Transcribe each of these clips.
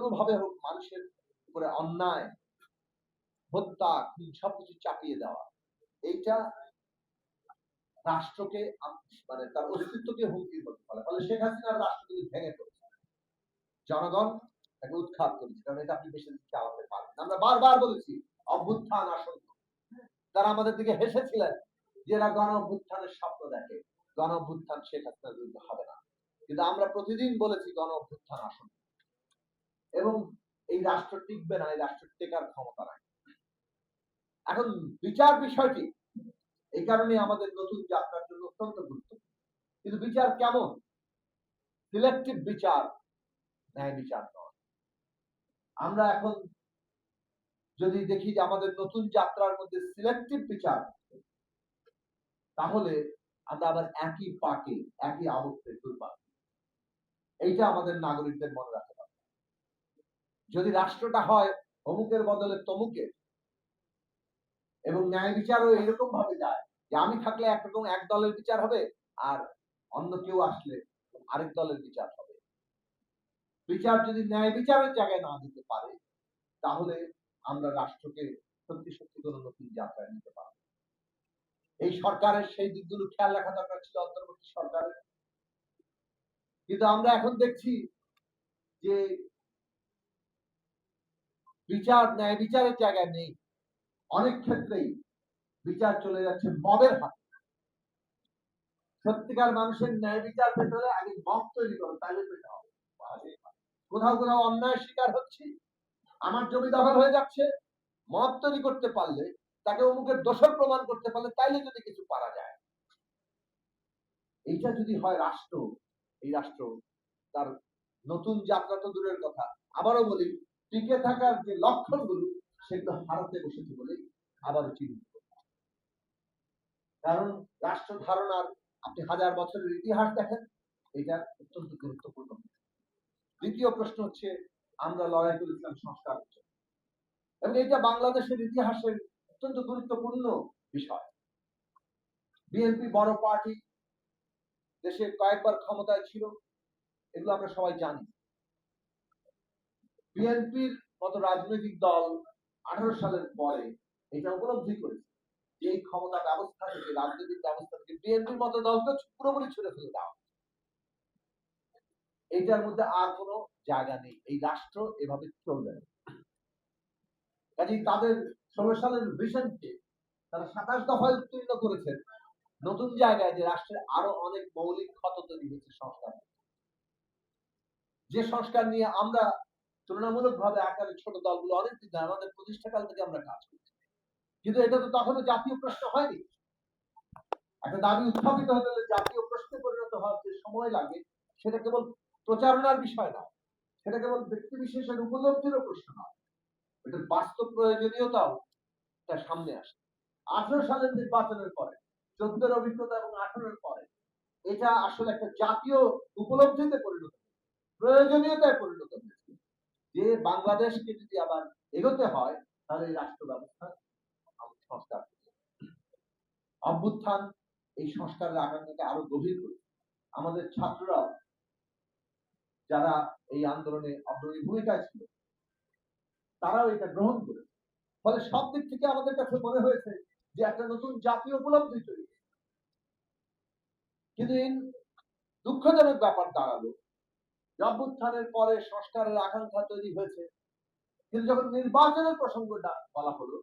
কোনো ভাবে হোক মানুষের উপরে অন্যায়, হত্যা, খুন, সবকিছু চাপিয়ে দেওয়া, এইটা রাষ্ট্রকে মানে তার অস্তিত্বকে হুমকির মধ্যে ফেলে ফলে শেখ রাষ্ট্র কিন্তু ভেঙে পড়েছে। জনগণ তাকে উৎখাত করেছে। কারণ এটা আপনি বেশি দিন চালাতে পারেন আমরা বারবার বলেছি, অভ্যুত্থান আসন্ন। তারা আমাদের দিকে হেসেছিলেন যে এরা গণ অভ্যুত্থানের স্বপ্ন দেখে। গণ অভ্যুত্থান শেখ হাসিনার বিরুদ্ধে হবে না। কিন্তু আমরা প্রতিদিন বলেছি গণ অভ্যুত্থান আসন্ন। এবং এই রাষ্ট্র টিকবে না, এই রাষ্ট্র টেকার ক্ষমতা নাই এখন বিচার বিষয়টি এই কারণে আমাদের নতুন যাত্রার জন্য অত্যন্ত গুরুত্বপূর্ণ। কিন্তু বিচার কেমন? সিলেক্টিভ বিচার, ন্যায় বিচার নয়। আমরা এখন যদি দেখি যে আমাদের নতুন যাত্রার মধ্যে সিলেক্টিভ বিচার তাহলে আমরা আবার একই পাকে একই আবর্তে দুর্বার এইটা আমাদের নাগরিকদের মনে রাখতে যদি রাষ্ট্রটা হয়, অমুকের বদলে তমুকের। এবং ন্যায় বিচারও এরকম ভাবে যায় যে আমি থাকলে একরকম এক দলের বিচার হবে, আর অন্য কেউ আসলে আরেক দলের বিচার হবে। বিচার যদি ন্যায় বিচারের জায়গায় না দিতে পারে, তাহলে আমরা রাষ্ট্রকে সত্যি সত্যি কোনো নতুন যাত্রায় নিতে পারব এই সরকারের সেই দিকগুলো খেয়াল রাখা দরকার ছিল অন্তর্বর্তী সরকারের। কিন্তু আমরা এখন দেখছি যে বিচার ন্যায় বিচারের জায়গায় নেই। অনেক ক্ষেত্রেই বিচার চলে যাচ্ছে মবের হাতে। সত্যিকার মানুষের ন্যায় বিচার পেতে আগে মব তৈরি করো, তাহলে পেতে হবে। কোথাও কোথাও অন্যায় শিকার হচ্ছি। আমার জমি দখল হয়ে যাচ্ছে। মত তৈরি করতে পারলে, তাকে অমুকের দোষর প্রমাণ করতে পারলে, তাইলে যদি কিছু পারা যায়। এইটা যদি হয় রাষ্ট্র, এই রাষ্ট্র তার নতুন যাত্রা তো দূরের কথা। আবারও বলি টিকে থাকার যে লক্ষণগুলো, সেগুলো হারাতে বসেছে বলেই আবারও চিহ্নিত কারণ রাষ্ট্র ধারণার আপনি হাজার বছরের ইতিহাস দেখেন, এটা অত্যন্ত গুরুত্বপূর্ণ। দ্বিতীয় প্রশ্ন হচ্ছে, আমরা লড়াই করেছিলাম সংস্কার। এবং এটা বাংলাদেশের ইতিহাসের অত্যন্ত গুরুত্বপূর্ণ বিষয়। বিএনপি বড় পার্টি, দেশে কয়েকবার ক্ষমতায় ছিল, এগুলো আমরা সবাই জানি। বিএনপির মতো রাজনৈতিক দল আঠারো সালের পরে এটা উপলব্ধি করেছে। যে এই ক্ষমতা ব্যবস্থা থেকে, রাজনৈতিক ব্যবস্থা থেকে বিএনপির মতো দলকে পুরোপুরি ছুড়ে ফেলে দেওয়া এইটার মধ্যে আর কোনো জায়গা নেই। এই রাষ্ট্র এভাবে চলবে না। তাদের ষোলো সালের ভিশনকে তারা সাতাশ দফায় উত্তীর্ণ করেছেন। নতুন জায়গায় যে রাষ্ট্রের আরও অনেক মৌলিক ক্ষত তৈরি হয়েছে সংস্কার যে সংস্কার নিয়ে আমরা তুলনামূলক ভাবে আকারে ছোট দলগুলো অনেক দিন আমাদের প্রতিষ্ঠাকাল থেকে আমরা কাজ করছি। কিন্তু এটা তো তখনও জাতীয় প্রশ্ন হয়নি। একটা দাবি উত্থাপিত হতে হলে জাতীয় প্রশ্নে পরিণত হওয়ার যে সময় লাগে, সেটা কেবল প্রচারণার বিষয় না। সেটা কেবল ব্যক্তি বিশেষের উপলব্ধিরও প্রশ্ন নয় এটার বাস্তব প্রয়োজনীয়তাও তার সামনে আসে। আঠারো সালের নির্বাচনের পরে, চোদ্দের অভিজ্ঞতা এবং আঠারোর পরে, এটা আসলে একটা জাতীয় উপলব্ধিতে পরিণত প্রয়োজনীয়তায় পরিণত হয়েছে যে বাংলাদেশকে যদি আবার এগোতে হয়, তাহলে এই রাষ্ট্র ব্যবস্থা সংস্কার অভ্যুত্থান এই সংস্কারের আকাঙ্ক্ষাকে আরও গভীর করে আমাদের ছাত্ররা যারা এই আন্দোলনে অগ্রণী ভূমিকায় ছিল, তারাও এটা গ্রহণ করেছে ফলে সব দিক থেকে আমাদের কাছে মনে হয়েছে যে একটা নতুন জাতীয় উপলব্ধি তৈরি। কিন্তু দুঃখজনক ব্যাপার দাঁড়াল অভ্যুত্থানের পরে সংস্কারের আকাঙ্ক্ষা তৈরি হয়েছে। কিন্তু যখন নির্বাচনের প্রসঙ্গটা বলা হলো,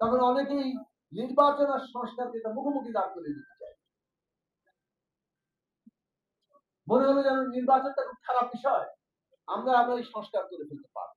তখন অনেকেই নির্বাচন আর সংস্কারকে এটা মুখোমুখি দাঁড় করে দিতে চায়। মনে হলো যেন নির্বাচনটা খুব খারাপ বিষয়। আমরা আমরা এই সংস্কার করে ফেলতে পারব।